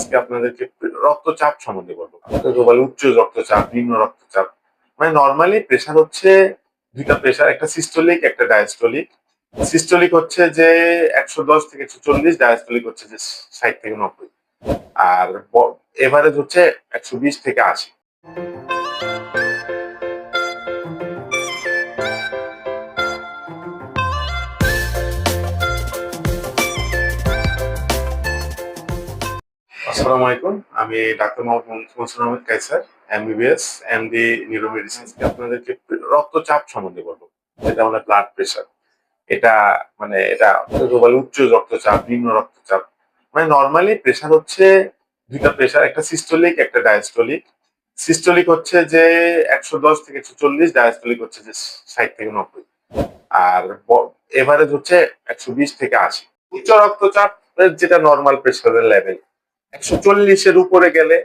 আজকে আপনাদেরকে রক্তচাপ সম্বন্ধে বলব। বলে উচ্চ রক্তচাপ, নিম্ন রক্তচাপ। মানে নর্মালি প্রেশার হচ্ছে দুইটা প্রেশার একটা সিস্টোলিক একটা ডায়াস্টোলিক সিস্টোলিক হচ্ছে যে একশো দশ থেকে একশো চল্লিশ ডায়াস্টোলিক হচ্ছে যে ষাট থেকে নব্বই। আর এভারেজ হচ্ছে একশো বিশ থেকে আশি। আসসালামু আলাইকুম। আমি doctor Mohammad Ahmed Kaiser MBBS MD neuromedicine আপনাদেরকে রক্তচাপ সম্বন্ধে বলব। যেটা মানে ব্লাড প্রেশার এটা মানে এটা বলে উচ্চ রক্তচাপ, নিম্ন রক্তচাপ। মানে নর্মালি প্রেশার হচ্ছে দুইটা প্রেশার একটা সিস্টোলিক একটা ডায়াস্টোলিক সিস্টোলিক হচ্ছে যে একশো দশ থেকে একশো চল্লিশ ডায়াস্টোলিক হচ্ছে যে ষাট থেকে নব্বই। আর এভারেজ হচ্ছে একশো বিশ থেকে আশি। উচ্চ রক্তচাপ যেটা নর্মাল প্রেশারের লেভেল একশো চল্লিশের উপরে গেলে,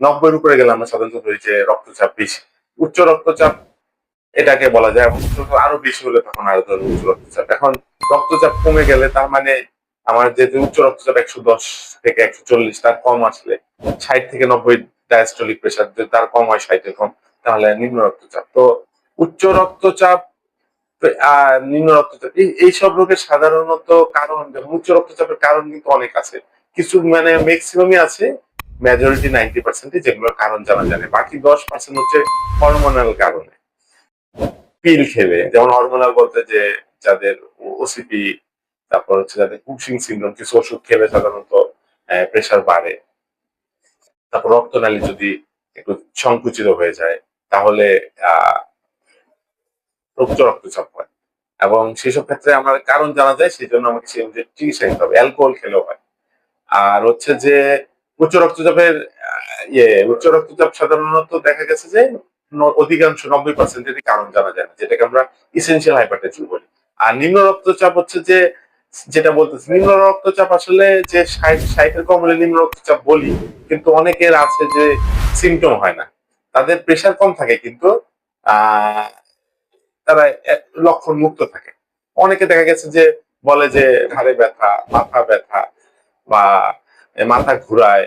নব্বইয়ের উপরে গেলে আমরা সাধারণত ধরি যে রক্তচাপ বেশি। উচ্চ রক্তচাপ এটাকে বলা যায় আরও বেশি হলে তখন আরও ধরনের উচ্চ রক্তচাপ। এখন রক্তচাপ কমে গেলে তার মানে আমার যে উচ্চ রক্তচাপ একশো দশ থেকে একশো চল্লিশ, তার কম আসলে ষাট থেকে নব্বই ডায়াস্টলিক প্রেশার যদি তার কম হয় ষাটের কম, তাহলে নিম্ন রক্তচাপ। তো উচ্চ রক্তচাপ নিম্ন রক্তচাপ, এই, এইসব রোগের সাধারণত কারণ উচ্চ রক্তচাপের কারণ কিন্তু অনেক আছে। কিছু মানে ম্যাক্সিমামই আছে মেজরিটি নাইনটি পার্সেন্ট যেগুলোর কারণ জানা জানে বাকি দশ পার্সেন্ট হচ্ছে হরমোনাল কারণে। পিল খেলে, যেমন হরমোনাল বলতে যে যাদের ওসিপি তারপর হচ্ছে যাদের কুশিং সিন্ড্রোম কিছু ওষুধ খেলে সাধারণত প্রেশার বাড়ে। তারপর রক্তনালী যদি একটু সংকুচিত হয়ে যায়, তাহলে উচ্চ রক্তচাপ হয়। এবং সেসব ক্ষেত্রে আমার কারণ জানা যায় সেই জন্য আমাকে সেই অনুযায়ী চিকিৎসা হবে। অ্যালকোহল খেলেও হয়। আর হচ্ছে যে উচ্চ রক্তচাপের ইয়ে উচ্চ রক্তচাপ সাধারণত দেখা গেছে যে অধিকাংশ নব্বই পার্সেন্টেরই কারণ জানা যায় না, যেটাকে আমরা ইসেন্সিয়াল হাইপারটেনশন বলি। আর নিম্ন রক্তচাপ হচ্ছে যে, যেটা বলতেছে, নিম্ন রক্তচাপ আসলে যে ষাট, ষাটের কম হলে নিম্ন রক্তচাপ বলি, কিন্তু অনেকের আছে যে সিমটম হয় না। তাদের প্রেশার কম থাকে কিন্তু তারা লক্ষণ মুক্ত থাকে। অনেকে দেখা গেছে যে বলে যে ঘাড়ে ব্যথা, মাথা ব্যথা বা মাথা ঘুরায়,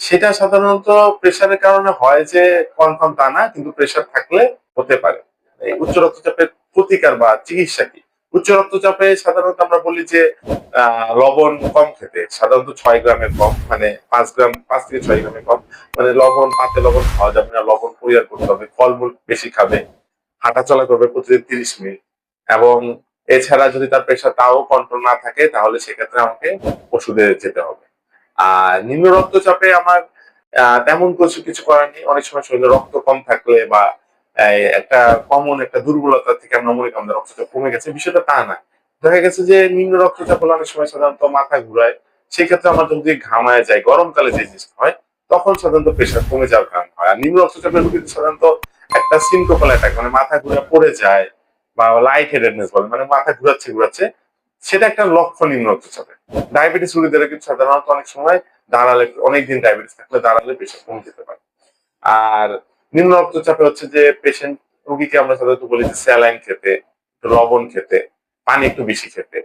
সেটা সাধারণত প্রেশারের কারণে হয় যে কনফার্ম তা না, কিন্তু প্রেশার থাকলে হতে পারে। উচ্চ রক্তচাপের প্রতিকার বা চিকিৎসা কি? উচ্চ রক্তচাপে সাধারণত আমরা বলি যে লবণ কম খেতে, সাধারণত ছয় গ্রামের কম মানে পাঁচ গ্রাম, পাঁচ থেকে ছয় গ্রামের কম মানে লবণ, পাতে লবণ খাওয়া যাবে না, লবণ পরিহার করতে হবে, ফলমূল বেশি খাবে হাঁটা চলা করবে প্রতিদিন তিরিশ মিনিট, এবং এছাড়া যদি তার প্রেশার তাও কন্ট্রোল না থাকে, তাহলে সেক্ষেত্রে আমাকে ওষুধে যেতে হবে। আর নিম্ন রক্তচাপে আমার তেমন কিছু কিছু করার নেই। অনেক সময় শরীরে রক্ত কম থাকলে বা একটা কমন একটা দুর্বলতা থেকে আমরা মনে করি রক্তচাপ কমে গেছে। বিষয়টা তা না। দেখা গেছে যে নিম্ন রক্তচাপ হলে অনেক সময় সাধারণত মাথা ঘুরায়। সেক্ষেত্রে আমার যদি ঘামায় যায়, গরমকালে যে জিনিসটা হয়, তখন সাধারণত প্রেশার কমে যাওয়ার কারণ হয়। আর নিম্ন রক্তচাপের রোগীদের সাধারণত একটা সিনকোপাল অ্যাটাক মানে মাথা ঘুরে পড়ে যায়। বা লাইট হেডেডনেস বলে মানে মাথা ঘুরাচ্ছে ঘুরাচ্ছে, সেটা একটা লক্ষণ নিম্ন রক্তচাপে ডায়াবেটিস রোগীদের কিন্তু সাধারণত অনেক সময় দাঁড়ালে, অনেকদিন ডায়াবেটিস থাকলে দাঁড়ালে প্রেশার কমে যেতে পারে। আর নিম্ন রক্তচাপে হচ্ছে যে পেশেন্ট রোগীকে আমরা সাধারণত বলি যে স্যালাইন খেতে লবণ খেতে, পানি একটু বেশি খেতে।